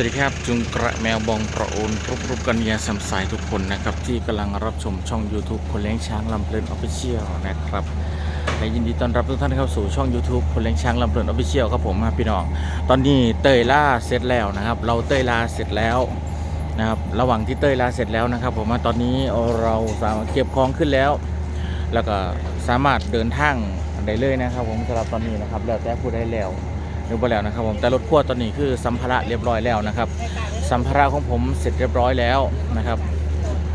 สวัสดีครับ จุงกระแมวบองประโอนรุปรุปกัญญาสำสายทุกคนนะครับ ที่กำลังรับชมช่อง YouTube คนเลี้ยงช้างลำเพลินออฟฟิเชียลนะครับและยินดีต้อนรับทุกท่านเข้าสู่ช่อง YouTube คนเลี้ยงช้างลำเพลินออฟฟิเชียลครับผมมาพี่น้อง ตอนนี้เตยล่าเสร็จแล้วนะครับ เราเตยล่าเสร็จแล้วนะครับระหว่างที่เตยล่าเสร็จแล้วนะครับ ผมว่าตอนนี้เราสามารถเก็บของขึ้นแล้ว แล้วก็สามารถเดินทางได้เลยนะครับ ผมสำหรับตอนนี้นะครับแล้วแต่ผู้ได้แล้ว หรือบ่แล้วนะครับผมแต่รถขั้วตอนนี้คือสัมภาระเรียบร้อยแล้วนะครับ สัมภาระของผมเสร็จเรียบร้อยแล้วนะครับ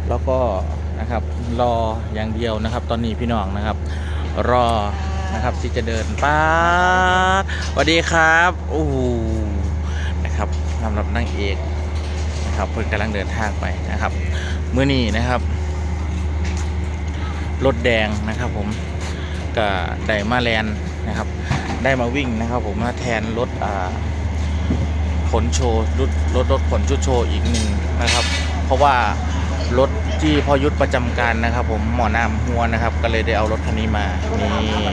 แล้วก็นะครับรออย่างเดียวนะครับ ตอนนี้พี่น้องนะครับ รอนะครับที่จะเดินป้าสวัสดีครับโอ้โหนะครับสำหรับนางเอกนะครับเพิ่งกำลังเดินทางไปนะครับเมื่อนี้นะครับรถแดงนะครับผมกับไดมาแลนนะครับ ได้มาวิ่งนะครับ ผมมาแทนรถอ่าขนโชว์รถรถรถขนชุดโชว์อีกหนึ่งนะครับ เพราะว่ารถที่พอยุทธประจำการนะครับ ผมหมอนามหัวนะครับ ก็เลยได้เอารถคันนี้มานี่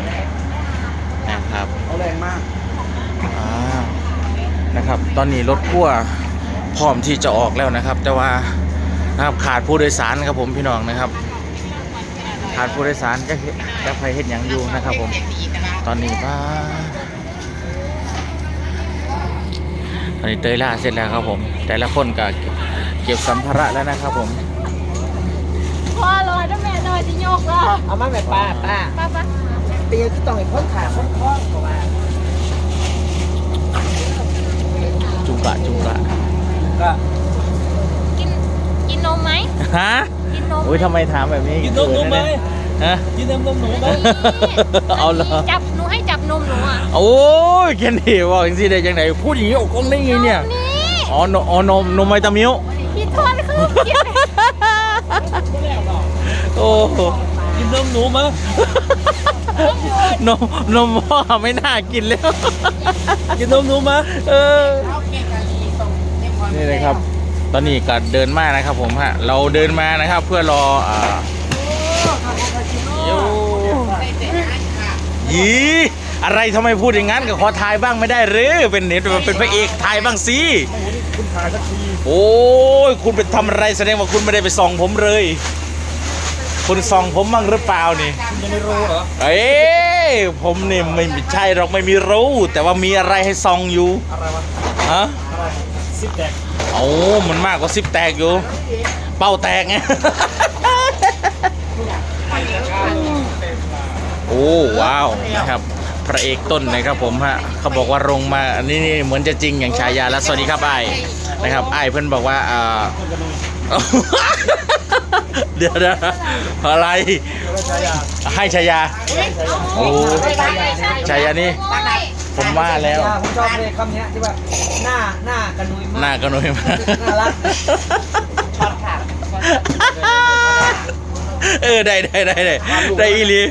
นะครับเขาแรงมากอ่านะครับ ตอนนี้รถพ่วงพร้อมที่จะออกแล้วนะครับ แต่ว่านะครับขาดผู้โดยสารครับผมพี่น้องนะครับ ขาดผู้โดยสารจะเฮ็ดจะไปเฮ็ดหยังอยู่นะครับผม ตอนนี้ป้าตอนนี้เตยล่าเสร็จแล้วครับผม แต่ละคนก็เก็บสัมภาระแล้วนะครับผมพ่อรอถ้าแม่นอยจะยกแล้วเอามาแบบป้าป้าป้าป้าเตียที่ต้องให้พ้นขาพ้นคล้องกว่าจุกะจุกะก็กินกินนมไหมฮะกินนมอุ้ยทำไมถามแบบนี้กินนมหนูไหม ฮะกินน้ำนมหนูไหมเอาเหรอจับหนูให้จับนมหนูอะโอ้ยเคนดีบอกจริงๆได้ยังไงพูดอย่างนี้ออกกล้องได้ไงเนี่ยนี่อ๋อนมอ๋อนมนมไวตามิวพี่ทอนคือกินโอ้โหกินนมหนูไหมนมนมพ่อไม่น่ากินแล้วกินนมหนูไหมเออนี่เลยครับ ตอนนี้ก็เดินมานะครับผมฮะเราเดินมานะครับเพื่อรออ่าโย ยีอะไรทำไมพูดอย่างนั้นก็ขอถ่ายบ้างไม่ได้หรือเป็นเน็ตเป็นพระเอกถ่ายบ้างสิคุณถ่ายสักทีโอ้ยคุณไปทำอะไรแสดงว่าคุณไม่ได้ไปส่องผมเลย คุณส่องผมบ้างหรือเปล่านี่คุณยังไม่รู้เหรอเอ้ยผมนี่ไม่ใช่หรอกไม่มีรู้ แต่ว่ามีอะไรให้ส่องอยู่อะไรวะฮะอะไรซิปแตกโอ้มันมากกว่าซิปแตกอยู่ เป้าแตกไง โอ้ว้าวนะครับพระเอกต้นนะครับผมฮะเขาบอกว่าลงมาอันนี้นี่เหมือนจะจริงอย่างฉายาแล้วสวัสดีครับไอ้ายนะครับไอ้ายเพื่อนบอกว่าอ่าเดี๋ยวนะอะไรให้ฉายาโอ้ฉายานี่ผมว่าแล้วผมชอบเลยคำนี้ที่ว่าหน้าหน้ากระนุยหมาน้ากกระหน่อยมากน่ารักช็อตขาเออได้ได้ได้ได้ได้อีหลี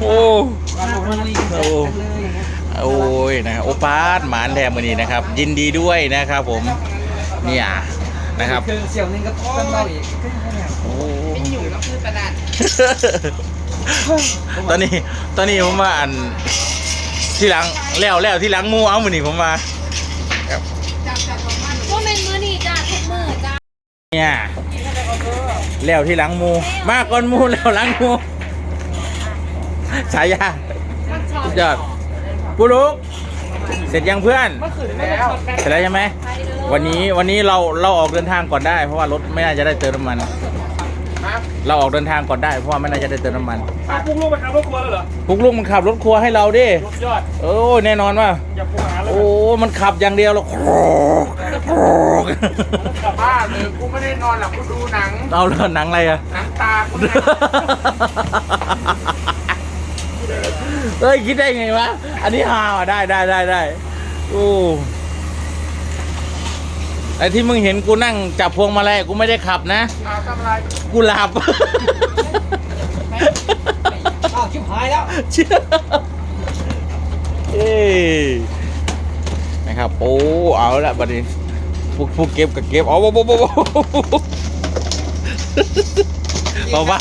โอ้โอ้เลยอย่างเงี้ยโอ้ยนะโอปาร์ตหมานแทมมือนี้นะครับ ยินดีด้วยนะครับผมเนี่ยนะครับคือเสี่ยวหนึงก็ต้องเล่าอีกโอ้ตอนนี้ตอนนี้ผมมาอันที่หลังแล้วแล้วที่หลังหมูเอามือนี่ผมมาว่าเป็นมือนี่จ้าทุกมือจ้าเนี่ยแล้วที่หลังมูมาก่อนมูแล้วหลังมู ฉายาสุดยอดปูลุก เสร็จยังเพื่อน แล้วเสร็จแล้วใช่ไหม วันนี้วันนี้เราเราออกเดินทางก่อนได้ เพราะว่ารถไม่น่าจะได้เติมน้ำมันเราออกเดินทางก่อนได้เพราะว่าไม่น่าจะได้เติมน้ำมันอาปุ้งลูกไปขับรถครัวแล้วเหรอพุกลุงมันขับรถครัวให้เราดิรถยอด โอ้ยแน่นอนว่า อย่าปรุงอาหารเลยโอ้ มันขับอย่างเดียวแล้วกลับบ้านเลยกูไม่ได้นอนหลับกูดูหนัง เอาแล้วหนังอะไรอะ หนังตากู เฮ้ยคิดได้ไงวะ อันนี้ฮาวะได้ได้ได้ได้โอ้ไอที่มึงเห็นกูนั่งจับพวงมาลัยกูไม่ได้ขับนะ อาทำอะไรกูหลับ อ้าวชิบหายแล้วเชื่อเอ้ยนะครับ โอ้ เอาละบัดนี้ผู้ผู้เก็บกับเก็บเอาเบาเบาเบาเบาเบาเบ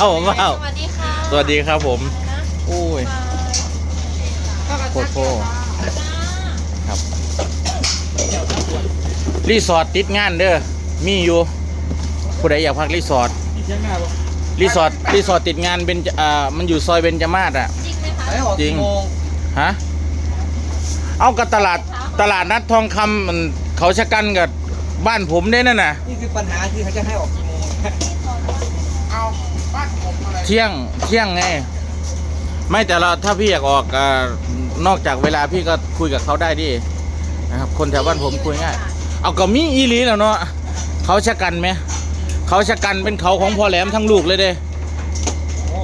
าสวัสดีค่ะ สวัสดีครับผมโอ้ย โคตรโคตรครับ รีสอร์ทติดงานเด้อมีอยู่ผู้ใดอยากพักรีสอร์ทที่เชียงหน้าปะรีสอร์ทรีสอร์ทติดงานเป็นอ่ามันอยู่ซอยเบญจมาศอะ จริงไหมคะไปออกจริงกี่โมงฮะเอากับตลาดตลาดนัดทองคำมันเขาชะกันกับบ้านผมได้นั่นน่ะนี่คือปัญหาคือเขาจะให้ออกกี่โมงเอาบ้านผมอะไรเที่ยงเที่ยงไง ไม่แต่เราถ้าพี่อยากออกอานอกจากเวลาพี่ก็คุยกับเขาได้ดินะครับ คนแถวบ้านผมคุยง่ายเอาก็มีอีหลีแล้วเนาะเขาชะกันไหมเขาชะกันเป็นเขาของพ่อแหลมทั้งลูกเลยเด้โอ้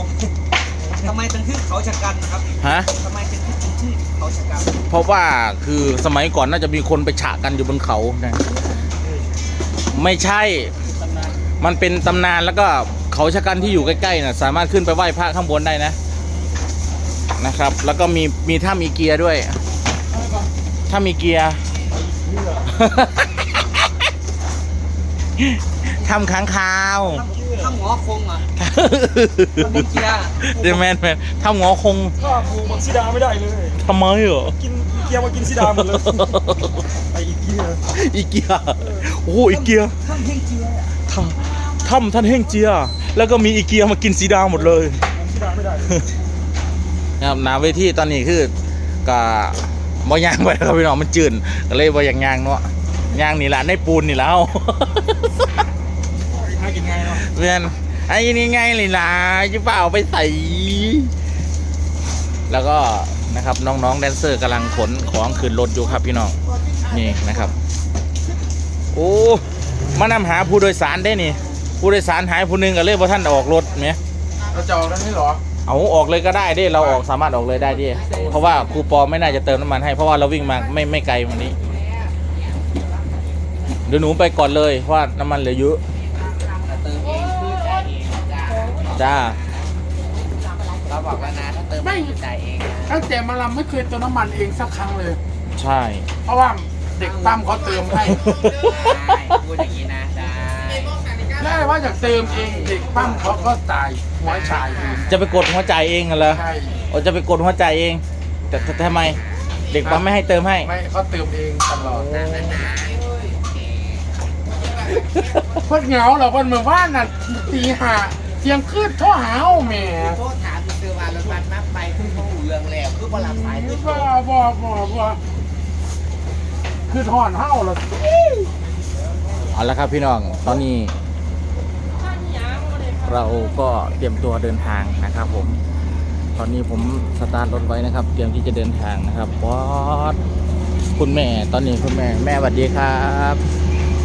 ทำไมถึงชื่อเขาชะกันนะครับฮะทำไมถึงชื่อเขาชะกันเพราะว่าคือสมัยก่อนน่าจะมีคนไปฉะกันอยู่บนเขานะไม่ใช่ มันเป็นตำนานแล้วก็เขาชะกันที่อยู่ใกล้ๆน่ะสามารถขึ้นไปไหว้พระข้างบนได้นะ นะครับ แล้วก็มีมีถ้ำมีเกียร์ด้วย ถ้ามีเกียร์ทำค้างคาวถ้าหมอคงอะถ้ามีเกียร์เดยวแมนแมนทำงอคงก็ผูกบักซีดาไม่ได้เลยทำไมเหรอกินเกียร์มากินซีดาหมดเลยไอ้อีกเกียร์อีเกียโอ้โหอีเกียถ้าเพียงเกียร์อะถ้ำถ้ำท่านเฮงเจีย แล้วก็มีอีเกียมากินสีดาหมดเลยผมซีดาไม่ได้เลย นะครับหนาเวทีตอนนี้คือก็บ่ยางไปแล้วครับพี่น้องมันจืดก็เลยบ่อยากยางเนาะยางนี่แหละในปูนนี่แล้วหากินไงเนาะเพื่อนไอ้นี่ไงเลยล่ะจะเปล่าเอาไปใส่ แล้วก็นะครับน้องๆแดนเซอร์กำลังขนของขึ้นรถอยู่ครับพี่น้องนี่นะครับ โอ้มานำหาผู้โดยสารได้นี่ ผู้โดยสารหายผู้หนึงก็เลยว่าท่านออกรถไหมเราจะออกได้ไหมหรอ เอาออกเลยก็ได้ดิเราออกสามารถออกเลยได้ดิเพราะว่าครูปอไม่น่าจะเติมน้ำมันให้เพราะว่าเราวิ่งมาไม่ไม่ไกลวันนี้เดี๋ยวหนูไปก่อนเลยเพราะว่าน้ำมันเหลือเยอะเติมเองคือจ่ายเองจ้าจ้าเราบอกแล้วนะถ้าเติมเองคือจ่ายเองนะตั้งแต่มาลำไม่เคยเติมน้ำมันเองสักครั้งเลย ใช่ เพราะว่าเด็กปั๊มเขาเติมให้ได้พูดอย่างนี้นะได้ได้ว่าอยากเติมเองเด็กปั๊มเขาก็จ่าย หัวชายเองจะไปกดหัวใจายเองเหรอใช่โอ้จะไปกดหัวใจายเอง แต่แต่ทำไม เด็กปั๊มไม่ให้เติมให้ ไม่เขาเติมเองตลอดเพิ่นเหงาเหรอเพิ่นเมื่อวานน่ะตีห้าเที่ยงคืนโทรหาเอาแหม่โทษถามคือว่ารถบัสนับไปคือเขาหูเรื่องแล้วคือพอรับสายคือบ่บ่บ่บ่คือถอนเฮาเหรอเอาละครับพี่น้อง ตอนนี้ เราก็เตรียมตัวเดินทางนะครับผม ตอนนี้ผมสตาร์ทรถไว้นะครับ เตรียมที่จะเดินทางนะครับบอสคุณแม่ตอนนี้คุณแม่แม่สวัสดีครับ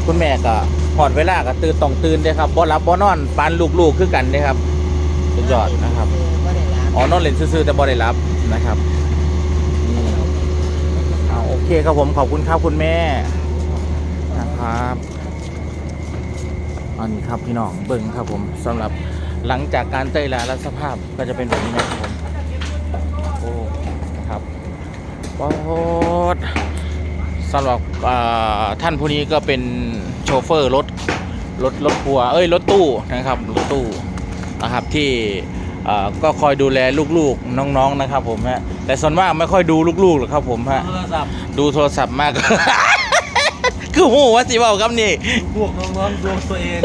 คุณแม่ก็หอดเวลาก็ตื่นต้องตื่นเด้อครับบ่รับบ่นอนปานลูกๆคือกันเด้อครับสุดยอดนะครับอ๋อนอนเล่นซื่อๆแต่บ่ได้รับนะครับนี่เอาโอเคครับผมขอบคุณครับคุณแม่นะครับ อันนี้ครับพี่น้องเบิ่งครับผมสำหรับหลังจากการเตยลาและสภาพก็จะเป็นแบบนี้นะครับผมโอ้นะครับปอดสำหรับอ่าท่านผู้นี้ก็เป็นโชเฟอร์รถรถรถทัวร์เอ้ยรถตู้นะครับรถตู้นะครับที่อ่าก็คอยดูแลลูกๆน้องๆนะครับผมฮะแต่ส่วนมากไม่ค่อยดูลูกๆหรอกครับผมฮะโทรศัพท์ดูโทรศัพท์มาก คือโหว่าสิเบาครับนี่พวกน้องๆดวงตัวเอง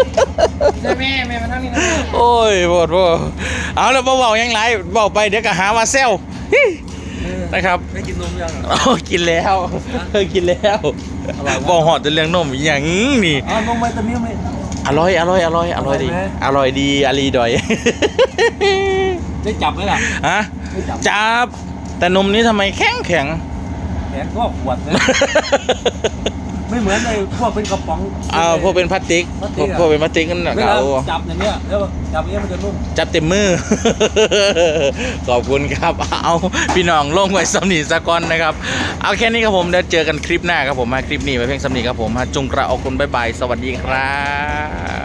ใช่แม่แม่มาทำนี่นะโอ้ยบดบ่เอาแล้วเบาๆยังไรเบาไปเดี๋ยวก็หาว่าเซลฮินะครับได้กินนมยังโอ้กินแล้วเคยกินแล้วบอกหอดแต่เรื่องนมอย่างนี่อ๋อนมไวตามิลไหมอร่อยอร่อยอร่อยอร่อยดีอร่อยดีอารีดอยได้จับไหมล่ะฮะได้จับจับ แต่นมนี้ทำไมแข็งแข็งแขนก็ขวดเลย ไม่เหมือนในพวกเป็นกระป๋องอ่าพวกเป็นพลาสติกพลาสพติวกกอะพวกเป็นพลาสติกนั่นแหละเวคลารับจับอย่างเนี้ยแล้วจับอย่างเงี้ยมันจะนุ่มจับเต็มมือ ขอบคุณครับ เอาพี่น้องลงไว้สำนีสะก่อนนะครับ เอาแค่นี้ครับผมเดี๋ยวเจอกันคลิปหน้าครับผมมาคลิปนี้ไปเพียงสำนีครับผมฮะจุงกระออกคุณบ๊ายบายสวัสดีครับ